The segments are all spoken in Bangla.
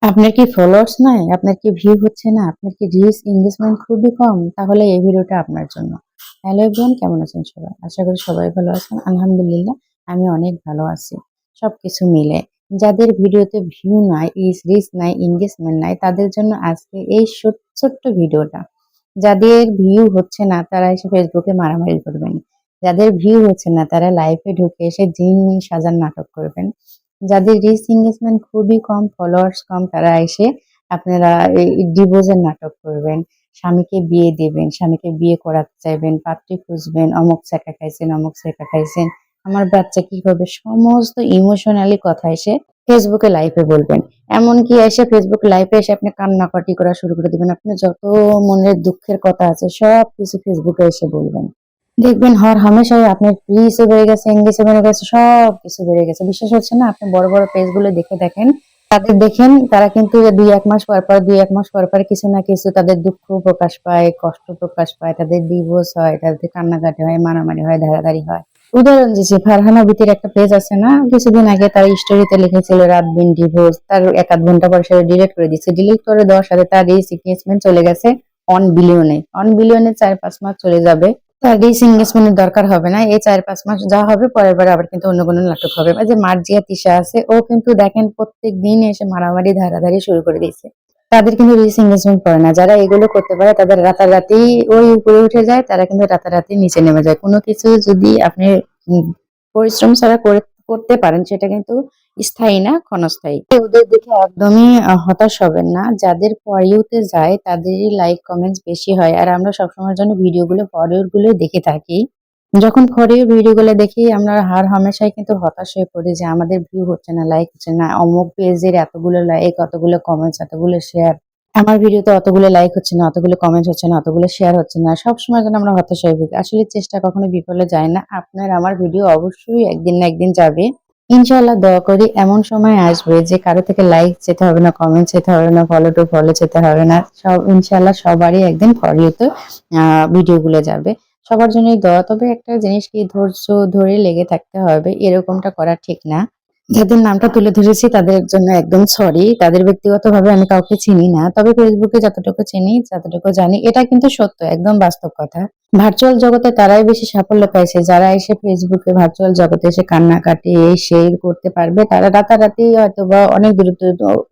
আপনার কি ফলোয়ার্স নাই? আপনার কি ভিউ হচ্ছে না? আপনার কি রিচ এঙ্গেজমেন্ট খুবই কম? তাহলে এই ভিডিওটা আপনার জন্য। হ্যালো এভরিওয়ান কেমন আছেন সবাই? আশা করি সবাই ভালো আছেন। আলহামদুলিল্লাহ, আমি অনেক ভালো আছি। সবকিছু মিলে। যাদের ভিডিওতে ভিউ নাই রিচ রিচ নাই এঙ্গেজমেন্ট নাই, তাদের জন্য আজকে এই ছোট- ছোট্ট ভিডিওটা। যাদের ভিউ হচ্ছে না, তারা এসে ফেসবুকে মারামারি করবেন। যাদের ভিউ হচ্ছে না, তারা লাইফে ঢুকে এসে জিন সাজার নাটক করবেন। যাদের রিচ এঙ্গেজমেন্ট খুবই কম ফলোয়ার্স কম, তারা এসে আপনারা ডিভোর্সের নাটক করবেন। স্বামীকে বিয়ে দেবেন, স্বামীকে বিয়ে করাতে চাইবেন, পাত্রী খুঁজবেন, অমুক শেখা খাইছেন অমুক শেখা খাইছেন আমার বাচ্চা কি হবে সমস্ত ইমোশনালি কথা এসে ফেসবুকে লাইভে বলবেন। এমনকি এসে ফেসবুক লাইভে এসে আপনি কান্নাকাটি করা শুরু করে দিবেন। আপনি যত মনের দুঃখের কথা আছে সব কিছু ফেসবুকে এসে বলবেন। দেখবেন হর হামেশাই আপনার রিচও বেড়ে গেছে এঙ্গেজও বেড়ে গেছে সব কিছু বেড়ে গেছে। বিশ্বাস হচ্ছে না, আপনি বড় বড় পেজগুলো দেখে দেখেন। তাদের দেখেন, তারা কিন্তু দুই এক মাস পর পর, দুই এক মাস পর পর কিছু না কিছু তাদের দুঃখ প্রকাশ পায়, কষ্ট প্রকাশ পায়, তাদের ডিভোর্স হয়, তাদের কান্নাকাটি হয়, মারামারি হয়, ধারাধারি হয়। উদাহরণ দিচ্ছি, ফারহানা বিতির একটা পেজ আছে না, কিছুদিন আগে তার স্টোরিতে লিখেছিল, রাত দিন ডিভোর্স তার এক আধ ঘণ্টা পর সেটা ডিলিট করে দিচ্ছে। ডিলিট করে দেওয়ার সাথে তার রিচ এঙ্গেজমেন্ট চলে গেছে অন বিলিয়নে অন বিলিয়নে চার পাঁচ মাস চলে যাবে। তার রিচ এঙ্গেজমেন্টের দরকার হবে না। এই চার পাঁচ মাস যা হবে, পরের বার আবার কিন্তু অন্য কোনো নাটক হবে। যে মার্জিয়া তিশা আছে, ও কিন্তু দেখেন প্রত্যেক দিন এসে মারামারি, ধারাধারি শুরু করে দিয়েছে। তাদের কিন্তু রিচ ইনভেস্টমেন্ট করে না। যারা এগুলো করতে পারে, তাদের রাতারাতি ওই উপরে উঠে যায়, তারা কিন্তু রাতারাতি নিচে নেমে যায়। কোনো কিছু যদি আপনি পরিশ্রম ছাড়া করে করতে পারেন, সেটা কিন্তু স্থায়ী না, ক্ষণস্থায়ী। ওদের দেখে একদমই হতাশ হবেন না। যাদের ফর ইউতে যায়, তাদেরই লাইক কমেন্টস বেশি হয়। আর আমরা সবসময়ের জন্য ভিডিওগুলো গুলো দেখে থাকি। যখন ফর ইউ ভিডিওগুলো দেখি, আমরা হার হামেশাই কিন্তু হতাশ হয়ে পড়ি যে আমাদের ভিউ হচ্ছে না লাইক হচ্ছে না। অমুক পেজের এতগুলো লাইক অতগুলো কমেন্টস এতগুলো শেয়ার আমার ভিডিওতে অতগুলো লাইক হচ্ছে না, অতগুলো কমেন্ট হচ্ছে না, অতগুলো শেয়ার হচ্ছে না, সবসময় যেন আমরা হতাশ হয়ে আসলে চেষ্টা কখনো বিফলে যায় না। আপনার আমার ভিডিও অবশ্যই একদিন না একদিন যাবে। ইনশাআল্লাহ দয়া করি, এমন সময় আসবে যে কারও থেকে লাইক যেতে হবে না কমেন্ট যেতে হবে না ফলো টু ফলো যেতে হবে না। সব ইনশাআল্লাহ সবারই একদিন ফর ইউতে ভিডিও গুলো যাবে। সবার জন্যই দয়া, তবে একটা জিনিস কি, ধৈর্য ধরে লেগে থাকতে হবে, এরকমটা করা ঠিক না। যাদের নামটা তুলে ধরেছি তাদের জন্য একদম সরি তাদের ব্যক্তিগতভাবে আমি কাউকে চিনি না, তবে ফেসবুকে যতটুকু চিনি, যতটুকু জানি, এটা কিন্তু সত্য, একদম বাস্তব কথা। ভার্চুয়াল জগতে তারাই বেশি সাফল্য পাইছে? যারা এসে ফেসবুকে ভার্চুয়াল জগতে এসে কান্নাকাটি, এই সেই করতে পারবে, তারা রাতারাতি হয়তো বা অনেক দ্রুত,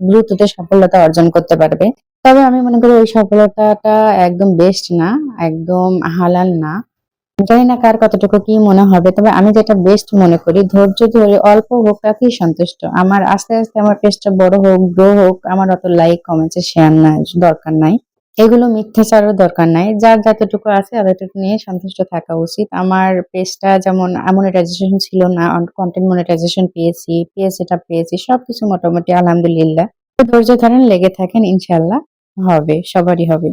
দ্রুততে সফলতা অর্জন করতে পারবে। তবে আমি মনে করি ওই সফলতাটা একদম বেস্ট না, একদম হালাল না। জানি না কার কতটুকু কি মনে হবে, তবে আমি যেটা বেস্ট মনে করি, ধৈর্য ধরে অল্প হোক তাকেই সন্তুষ্ট। আমার আস্তে আস্তে আমার পেজটা বড় হোক গ্রো হোক, আমার অত লাইক কমেন্টস শেয়ার নাই, দরকার নাই। এগুলো মিথ্যাচারও দরকার নাই, যার যতটুকু আছে ততটুকু নিয়ে সন্তুষ্ট থাকা উচিত। আমার পেজটা যেমন মনিটাইজেশন ছিল না কন্টেন্ট মনিটাইজেশন পেয়েছি পেয়েছি এটা পেয়েছি, সবকিছু মোটামুটি আলহামদুলিল্লাহ। ধৈর্য ধরেন, লেগে থাকেন ইনশাল্লাহ হবে, সবারই হবে।